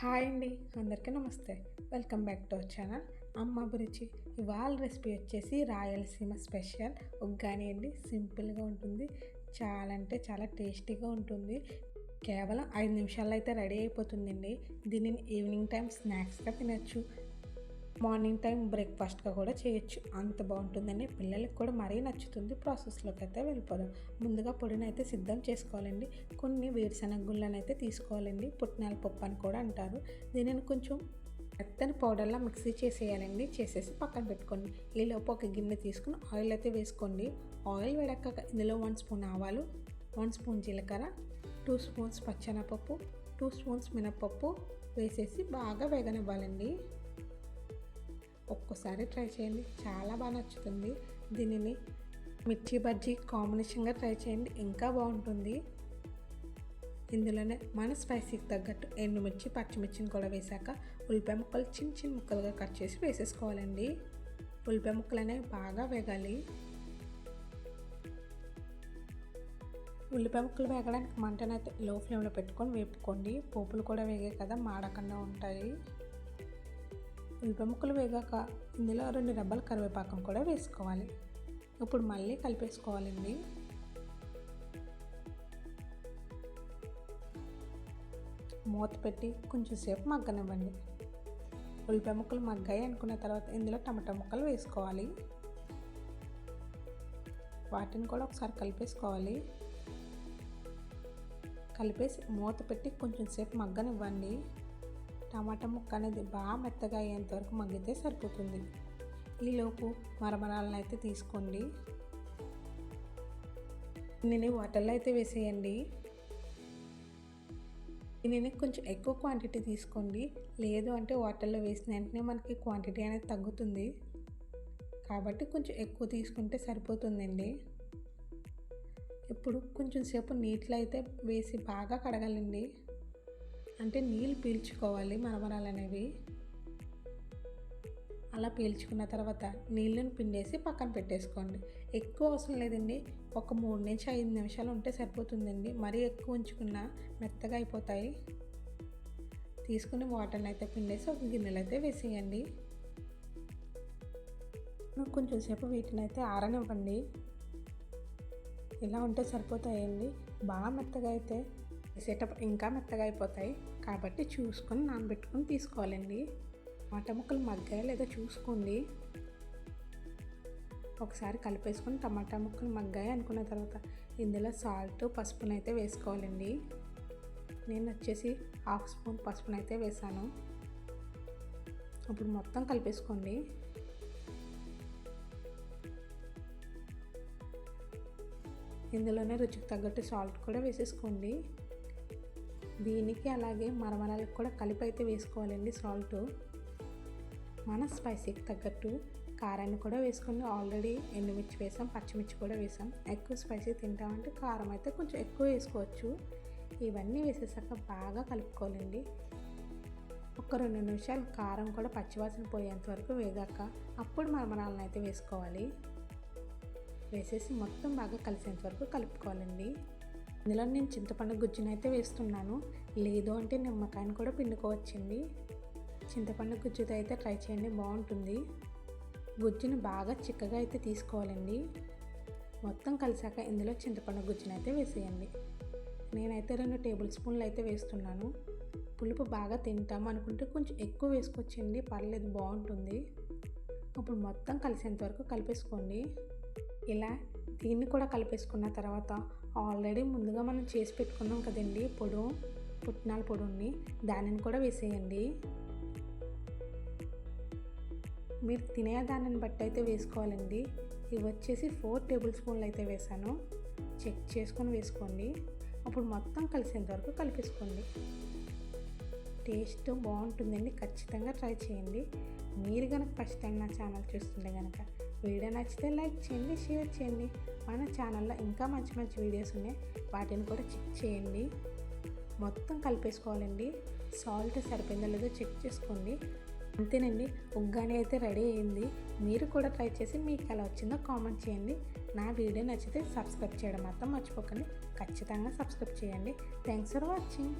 Hi అండి అందరికీ నమస్తే. Welcome back to our channel. Amma Abhiruchi. ఇవాళ రెసిపీ వచ్చేసి రాయలసీమ స్పెషల్. ఉగ్గాని అండి సింపుల్గా ఉంటుంది. చాలా అంటే చాలా టేస్టీగా ఉంటుంది. కేవలం ఐదు నిమిషాల్లో అయితే రెడీ అయిపోతుందండి. దీనిని ఈవినింగ్ టైం స్నాక్స్గా తినచ్చు. మార్నింగ్ టైం బ్రేక్ఫాస్ట్గా కూడా చేయొచ్చు. అంత బాగుంటుందండి పిల్లలకి కూడా మరీ నచ్చుతుంది ప్రాసెస్లోకి అయితే వెళ్ళిపోదాం. ముందుగా పొడినైతే సిద్ధం చేసుకోవాలండి. కొన్ని వేరుశనగ గుళ్ళనైతే అయితే తీసుకోవాలండి. పుట్నాల పప్పు అని కూడా అంటారు. దీనిని కొంచెం మెత్తని పౌడర్లా మిక్సీ చేసేయాలండి. చేసేసి పక్కన పెట్టుకోండి. ఈలోపు ఒక గిన్నె తీసుకుని ఆయిల్ అయితే వేసుకోండి. ఆయిల్ వేడక్కక ఇందులో వన్ స్పూన్ ఆవాలు వన్ స్పూన్ జీలకర్ర టూ స్పూన్స్ పచ్చెనపప్పు టూ స్పూన్స్ మినప్పప్పు వేసేసి బాగా వేగనివ్వాలండి. ఒక్కసారి ట్రై చేయండి. చాలా బాగా నచ్చుతుంది. దీనిని మిర్చి బజ్జీ కాంబినేషన్గా ట్రై చేయండి. ఇంకా బాగుంటుంది. ఇందులోనే మన స్పైసీకి తగ్గట్టు ఎండుమిర్చి పచ్చిమిర్చిని కూడా వేసాక ఉల్లిపాయ ముక్కలు చిన్న చిన్న ముక్కలుగా కట్ చేసి వేసేసుకోవాలండి. ఉల్లిపాయ ముక్కలు అనేవి బాగా వేగాలి. ఉల్లిపాయ ముక్కలు వేగడానికి మంటనైతే లో ఫ్లేమ్లో పెట్టుకొని వేపుకోండి. పోపులు కూడా వేగే కదా మాడకుండా ఉంటాయి. ముక్కలు వేగాక ఇందులో రెండు రెబ్బల కరివేపాకం కూడా వేసుకోవాలి. ఇప్పుడు మళ్ళీ కలిపేసుకోవాలండి. మూత పెట్టి కొంచెం సేపు మగ్గనివ్వండి. ఉల్లిపాయ ముక్కలు మగ్గాయి అనుకున్న తర్వాత ఇందులో టమాటా ముక్కలు వేసుకోవాలి. వాటిని కూడా ఒకసారి కలిపేసుకోవాలి. కలిపేసి మూత పెట్టి కొంచెం సేపు మగ్గనివ్వండి. టమాటా ముక్క అనేది బాగా మెత్తగా అయ్యేంత వరకు మగ్గితే సరిపోతుంది. ఈలోపు మరమరాలను అయితే తీసుకోండి. నేను వాటర్లో అయితే వేసేయండి. దీనిని కొంచెం ఎక్కువ క్వాంటిటీ తీసుకోండి. లేదు అంటే వాటర్లో వేసిన వెంటనే మనకి క్వాంటిటీ అనేది తగ్గుతుంది. కాబట్టి కొంచెం ఎక్కువ తీసుకుంటే సరిపోతుందండి. ఇప్పుడు కొంచెం సేపు నీటిలో అయితే వేసి బాగా కడగాలండి. అంటే నీళ్ళు పీల్చుకోవాలి మరమరాలు అనేవి అలా పీల్చుకున్న తర్వాత నీళ్ళని పిండేసి పక్కన పెట్టేసుకోండి. ఎక్కువ అవసరం లేదండి. ఒక మూడు నుంచి ఐదు నిమిషాలు ఉంటే సరిపోతుందండి. మరీ ఎక్కువ ఉంచుకున్న మెత్తగా అయిపోతాయి. తీసుకుని వాటర్ని అయితే పిండేసి ఒక గిన్నెలు అయితే వేసేయండి. కొంచెం సేపు వీటిని అయితే ఆరనివ్వండి. ఇలా ఉంటే సరిపోతాయండి. బాగా మెత్తగా అయితే వేసేటప్పుడు ఇంకా మెత్తగా అయిపోతాయి. కాబట్టి చూసుకొని నానబెట్టుకొని తీసుకోవాలండి. టమాటా ముక్కలు మగ్గాయి లేదా చూసుకోండి. ఒకసారి కలిపేసుకొని టమాటా ముక్కలు మగ్గాయి అనుకున్న తర్వాత ఇందులో సాల్ట్ పసుపునైతే అయితే వేసుకోవాలండి. నేను వచ్చేసి హాఫ్ స్పూన్ పసుపునైతే వేసాను. ఇప్పుడు మొత్తం కలిపేసుకోండి. ఇందులోనే రుచికి తగ్గట్టు సాల్ట్ కూడా వేసేసుకోండి. దీనికి అలాగే మరమరాలకు కూడా కలిపి అయితే వేసుకోవాలండి సాల్ట్ మన స్పైసీకి తగ్గట్టు కారాన్ని కూడా వేసుకుని ఆల్రెడీ ఎండుమిర్చి వేసాం పచ్చిమిర్చి కూడా వేసాం. ఎక్కువ స్పైసీ తింటామంటే కారం అయితే కొంచెం ఎక్కువ వేసుకోవచ్చు. ఇవన్నీ వేసేసాక బాగా కలుపుకోవాలండి. ఒక రెండు నిమిషాలు కారం కూడా పచ్చివాసన పోయేంత వరకు వేగాక అప్పుడు మరమరాలను అయితే వేసుకోవాలి. వేసేసి మొత్తం బాగా కలిసేంత వరకు కలుపుకోవాలండి. ఇందులో నేను చింతపండు గుజ్జును అయితే వేస్తున్నాను. లేదు అంటే నిమ్మకాయని కూడా పిండుకోవచ్చండి. చింతపండు గుజ్జుతో అయితే ట్రై చేయండి బాగుంటుంది. గుజ్జును బాగా చిక్కగా అయితే తీసుకోవాలండి. మొత్తం కలిసాక ఇందులో చింతపండు గుజ్జును అయితే వేసేయండి. నేనైతే రెండు టేబుల్ స్పూన్లు అయితే వేస్తున్నాను. పులుపు బాగా తింటాము అనుకుంటే కొంచెం ఎక్కువ వేసుకోవచ్చండి పర్లేదు బాగుంటుంది. ఇప్పుడు మొత్తం కలిసేంత వరకు కలిపేసుకోండి. ఇలా దీన్ని కూడా కలిపేసుకున్న తర్వాత ఆల్రెడీ ముందుగా మనం చేసి పెట్టుకున్నాం కదండి పొడు పుట్నాల పొడుని దానిని కూడా వేసేయండి. మీరు తినే దానిని బట్టి అయితే వేసుకోవాలండి. ఇవి వచ్చేసి ఫోర్ టేబుల్ స్పూన్లు అయితే వేసాను. చెక్ చేసుకొని వేసుకోండి. అప్పుడు మొత్తం కలిసేంత వరకు కలిపేసుకోండి. టేస్ట్ బాగుంటుందండి. ఖచ్చితంగా ట్రై చేయండి. మీరు కనుక ఫస్ట్ టైం నా ఛానల్ చూస్తుంటే కనుక వీడియో నచ్చితే లైక్ చేయండి షేర్ చేయండి. మన ఛానల్లో ఇంకా మంచి మంచి వీడియోస్ ఉన్నాయి. వాటిని కూడా చెక్ చేయండి. మొత్తం కలిపేసుకోవాలండి. సాల్ట్ సరిపోయిందో లేదో చెక్ చేసుకోండి. అంతేనండి ఉగ్గాని అయితే రెడీ అయింది. మీరు కూడా ట్రై చేసి మీకు ఎలా వచ్చిందో కామెంట్ చేయండి. నా వీడియో నచ్చితే సబ్స్క్రైబ్ చేయడం మాత్రం మర్చిపోకండి. ఖచ్చితంగా సబ్స్క్రైబ్ చేయండి. Thanks for watching.